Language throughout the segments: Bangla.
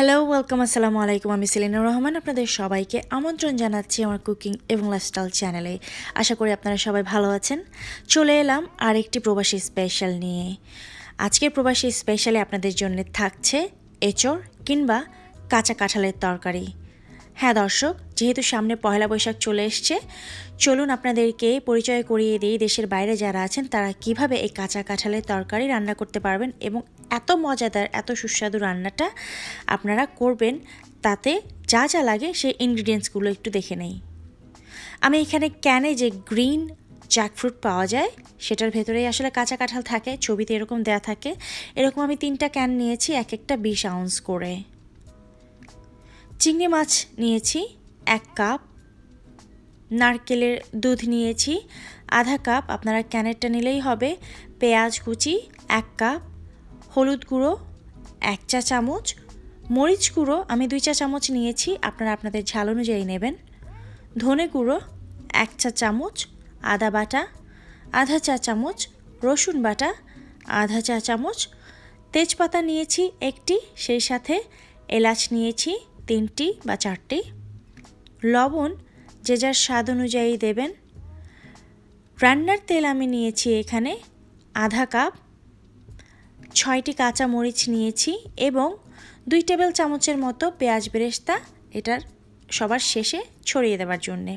হ্যালো ওয়েলকাম আসসালামু আলাইকুম আমি সেলিনা রহমান, আপনাদের সবাইকে আমন্ত্রণ জানাচ্ছি আমার কুকিং এবং লাইফস্টাইল চ্যানেলে আশা করি আপনারা সবাই ভালো আছেন। চলে এলাম আরেকটি প্রবাসী স্পেশাল নিয়ে। আজকের প্রবাসী স্পেশালে আপনাদের জন্য থাকছে এঁচড় কিংবা কাঁচা কাঁঠালের তরকারি। হ্যাঁ দর্শক, যেহেতু সামনে পয়লা বৈশাখ চলে এসছে, চলুন আপনাদেরকে পরিচয় করিয়ে দিই। দেশের বাইরে যারা আছেন, তারা কীভাবে এই কাঁচা কাঁঠালের তরকারি রান্না করতে পারবেন এবং এত মজাদার, এত সুস্বাদু রান্নাটা আপনারা করবেন, তাতে যা যা লাগে সেই ইনগ্রিডিয়েন্টসগুলো একটু দেখে নেই। আমি এখানে ক্যানে যে গ্রিন জ্যাকফ্রুট পাওয়া যায়, সেটার ভেতরেই আসলে কাঁচা কাঁঠাল থাকে, ছবিতে এরকম দেয়া থাকে। এরকম আমি তিনটা ক্যান নিয়েছি এক একটা বিশ আউন্স করে। চিংড়ি মাছ নিয়েছি, এক কাপ নারকেলের দুধ নিয়েছি, আধা কাপ আপনারা ক্যানেরটা নিলেই হবে। পেঁয়াজ কুচি, এক কাপ হলুদ গুঁড়ো, এক চা চামচ। মরিচ গুঁড়ো, আমি দুই চা চামচ নিয়েছি, আপনারা আপনাদের ঝাল অনুযায়ী নেবেন। ধনে গুঁড়ো, এক চা চামচ, আদা বাটা, আধা চা চামচ, রসুন বাটা, আধা চা চামচ। তেজপাতা নিয়েছি একটি, সেই সাথে এলাচ নিয়েছি তিনটি বা চারটি। লবণ যে যার স্বাদ অনুযায়ী দেবেন। রান্নার তেল আমি নিয়েছি এখানে আধা কাপ। ছয়টি কাঁচা মরিচ নিয়েছি এবং দুই টেবিল চামচের মতো পেঁয়াজ বেরেস্তা এটার সবার শেষে ছড়িয়ে দেওয়ার জন্যে।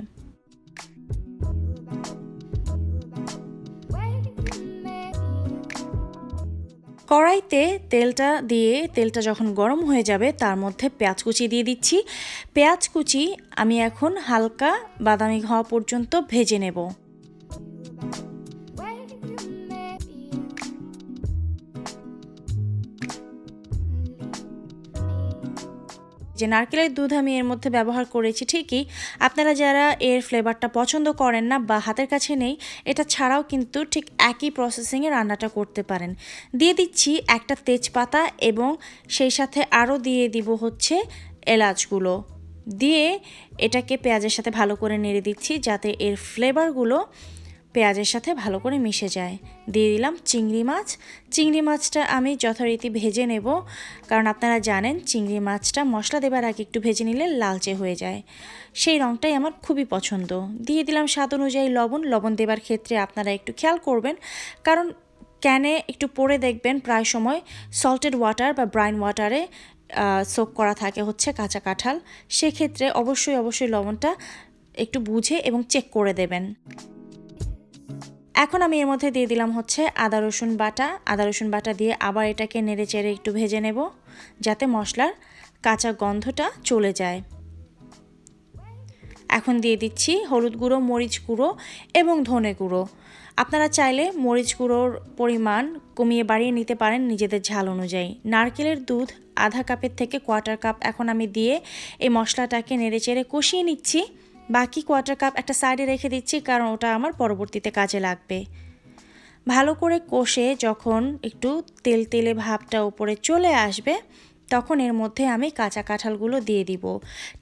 কড়াইতে তেলটা দিয়ে, তেলটা যখন গরম হয়ে যাবে তার মধ্যে পেঁয়াজ কুচি দিয়ে দিচ্ছি। পেঁয়াজ কুচি আমি এখন হালকা বাদামি হওয়া পর্যন্ত ভেজে নেব। যে নারকেলের দুধ আমি এর মধ্যে ব্যবহার করেছি ঠিকই। আপনারা যারা এর ফ্লেভারটা পছন্দ করেন না বা হাতের কাছে নেই, এটা ছাড়াও কিন্তু ঠিক একই প্রসেসিংয়ে রান্নাটা করতে পারেন। দিয়ে দিচ্ছি একটা তেজপাতা এবং সেই সাথে আরও দিয়ে দিব হচ্ছে এলাচগুলো। দিয়ে এটাকে পেঁয়াজের সাথে ভালো করে নেড়ে দিচ্ছি যাতে এর ফ্লেভারগুলো পেঁয়াজের সাথে ভালো করে মিশে যায়। দিয়ে দিলাম চিংড়ি মাছ। চিংড়ি মাছটা আমি যথারীতি ভেজে নেব। কারণ আপনারা জানেন, চিংড়ি মাছটা মশলা দেবার আগে একটু ভেজে নিলে লালচে হয়ে যায়। সেই রঙটাই আমার খুবই পছন্দ। দিয়ে দিলাম স্বাদ অনুযায়ী লবণ। লবণ দেবার ক্ষেত্রে আপনারা একটু খেয়াল করবেন। কারণ ক্যানে একটু পরে দেখবেন প্রায় সময় সল্টেড ওয়াটার বা ব্রাইন ওয়াটারে সোক করা থাকে হচ্ছে কাঁচা কাঁঠাল। সেক্ষেত্রে অবশ্যই অবশ্যই লবণটা একটু বুঝে এবং চেক করে দেবেন। এখন আমি এর মধ্যে দিয়ে দিলাম হচ্ছে আদা, রসুন বাটা। আদা, রসুন বাটা দিয়ে আবার এটাকে নেড়ে চেড়ে একটু ভেজে নেব, যাতে মশলার কাঁচা গন্ধটা চলে যায়। এখন দিয়ে দিচ্ছি হলুদ গুঁড়ো, মরিচ গুঁড়ো এবং ধনে গুঁড়ো। আপনারা চাইলে মরিচ গুঁড়োর পরিমাণ কমিয়ে বাড়িয়ে নিতে পারেন নিজেদের ঝাল অনুযায়ী। নারকেলের দুধ আধা কাপের থেকে কোয়ার্টার কাপ এখন আমি দিয়ে এই মশলাটাকে নেড়ে চেড়ে কষিয়ে নিচ্ছি। বাকি কোয়ার্টার কাপ একটা সাইডে রেখে দিচ্ছি, কারণ ওটা আমার পরবর্তীতে কাজে লাগবে। ভালো করে কষে যখন একটু তেল তেলে ভাবটা উপরে চলে আসবে, তখন এর মধ্যে আমি কাঁচা কাঁঠালগুলো দিয়ে দিব।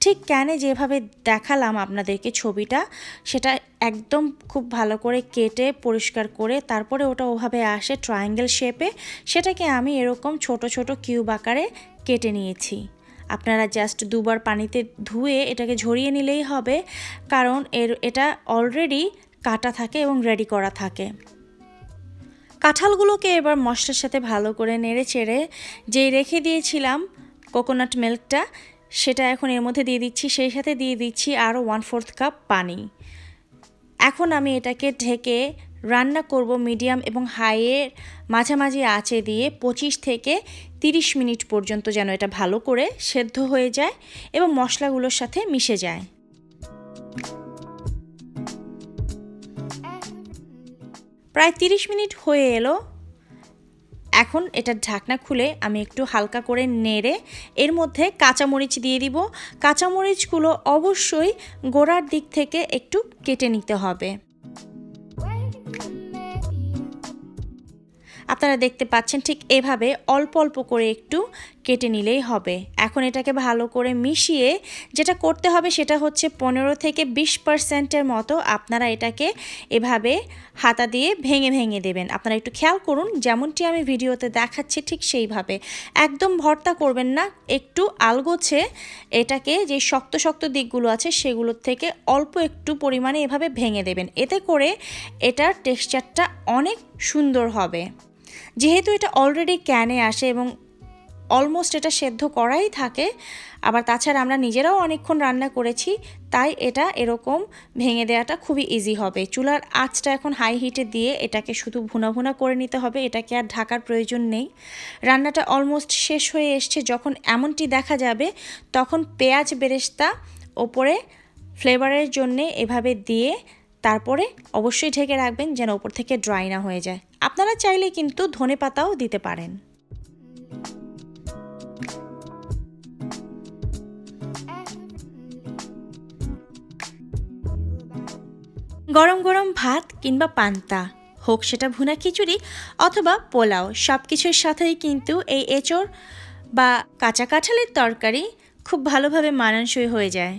ঠিক ক্যানে যেভাবে দেখালাম আপনাদেরকে ছবিটা, সেটা একদম খুব ভালো করে কেটে পরিষ্কার করে তারপরে ওটা ওভাবে আসে ট্রায়াঙ্গেল শেপে, সেটাকে আমি এরকম ছোট ছোট কিউব আকারে কেটে নিয়েছি। আপনারা জাস্ট দুবার পানিতে ধুয়ে এটাকে ঝরিয়ে নিলেই হবে, কারণ এর, এটা অলরেডি কাটা থাকে এবং রেডি করা থাকে। কাঁঠালগুলোকে এবার মশলার সাথে ভালো করে নেড়ে চেড়ে যেই রেখে দিয়েছিলাম কোকোনাট মিল্কটা সেটা এখন এর মধ্যে দিয়ে দিচ্ছি, সেই সাথে দিয়ে দিচ্ছি আরও ওয়ান ফোর্থ কাপ পানি। এখন আমি এটাকে ঢেকে রান্না করব মিডিয়াম এবং হাইয়ের মাঝামাঝি আঁচে দিয়ে পঁচিশ থেকে তিরিশ মিনিট পর্যন্ত যেন এটা ভালো করে সেদ্ধ হয়ে যায় এবং মশলাগুলোর সাথে মিশে যায়। প্রায় তিরিশ মিনিট হয়ে এলো। এখন এটার ঢাকনা খুলে আমি একটু হালকা করে নেড়ে এর মধ্যে কাঁচামরিচ দিয়ে দিব। কাঁচামরিচগুলো অবশ্যই গোড়ার দিক থেকে একটু কেটে নিতে হবে। আপনারা দেখতে পাচ্ছেন ঠিক এভাবে অল্প অল্প করে একটু কেটে নিলেই হবে। এখন এটাকে ভালো করে মিশিয়ে যেটা করতে হবে সেটা হচ্ছে পনেরো থেকে বিশ পার্সেন্টের মতো আপনারা এটাকে এভাবে হাতা দিয়ে ভেঙে ভেঙে দেবেন। আপনারা একটু খেয়াল করুন, যেমনটি আমি ভিডিওতে দেখাচ্ছি ঠিক সেইভাবে। একদম ভর্তা করবেন না, একটু আলগোছে এটাকে যে শক্ত শক্ত দিকগুলো আছে সেগুলোর থেকে অল্প একটু পরিমাণে এভাবে ভেঙে দেবেন। এতে করে এটার টেক্সচারটা অনেক সুন্দর হবে। যেহেতু এটা অলরেডি ক্যানে আসে এবং অলমোস্ট এটা সেদ্ধ করাই থাকে, আবার তাছাড়া আমরা নিজেরাও অনেকক্ষণ রান্না করেছি, তাই এটা এরকম ভেঙে দেওয়াটা খুবই ইজি হবে। চুলার আঁচটা এখন হাই হিটে দিয়ে এটাকে শুধু ভুনা ভুনা করে নিতে হবে, এটাকে আর ঢাকার প্রয়োজন নেই। রান্নাটা অলমোস্ট শেষ হয়ে এসছে, যখন এমনটি দেখা যাবে, তখন পেঁয়াজ বেরেস্তা ওপরে ফ্লেভারের জন্যে এভাবে দিয়ে তারপরে অবশ্যই ঢেকে রাখবেন যেন ওপর থেকে ড্রাই না হয়ে যায়। আপনারা চাইলে কিন্তু ধনে পাতাও দিতে পারেন। গরম গরম ভাত কিংবা পান্তা, হোক সেটা ভুনা খিচুড়ি অথবা পোলাও সব কিছুর সাথেই কিন্তু এই এঁচড় বা কাঁচা কাঁঠালের তরকারি খুব ভালোভাবে মানানসই হয়ে যায়।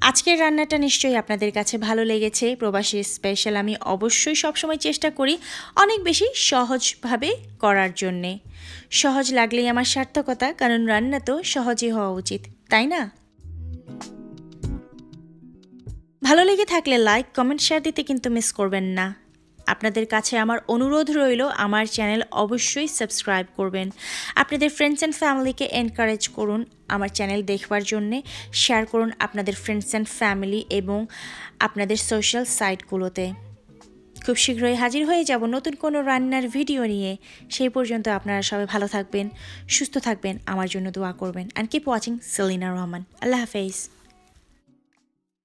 আজকের রান্নাটা নিশ্চয়ই আপনাদের কাছে ভালো লেগেছে। প্রবাসী স্পেশাল আমি অবশ্যই সবসময় চেষ্টা করি অনেক বেশি সহজভাবে করার জন্যে। সহজ লাগলেই আমার সার্থকতা, কারণ রান্না তো সহজই হওয়া উচিত, তাই না? ভালো লেগে থাকলে লাইক কমেন্ট শেয়ার দিতে কিন্তু মিস করবেন না। আপনাদের কাছে আমার অনুরোধ রইল, আমার চ্যানেল অবশ্যই সাবস্ক্রাইব করবেন। আপনাদের ফ্রেন্ডস অ্যান্ড ফ্যামিলিকে এনকারেজ করুন আমার চ্যানেল দেখবার জন্যে। শেয়ার করুন আপনাদের ফ্রেন্ডস অ্যান্ড ফ্যামিলি এবং আপনাদের সোশ্যাল সাইটগুলোতে খুব শীঘ্রই হাজির হয়ে যাব নতুন কোনো রান্নার ভিডিও নিয়ে। সেই পর্যন্ত আপনারা সবাই ভালো থাকবেন, সুস্থ থাকবেন, আমার জন্য দোয়া করবেন। And keep watching Selina Rahman আল্লাহ হাফেজ।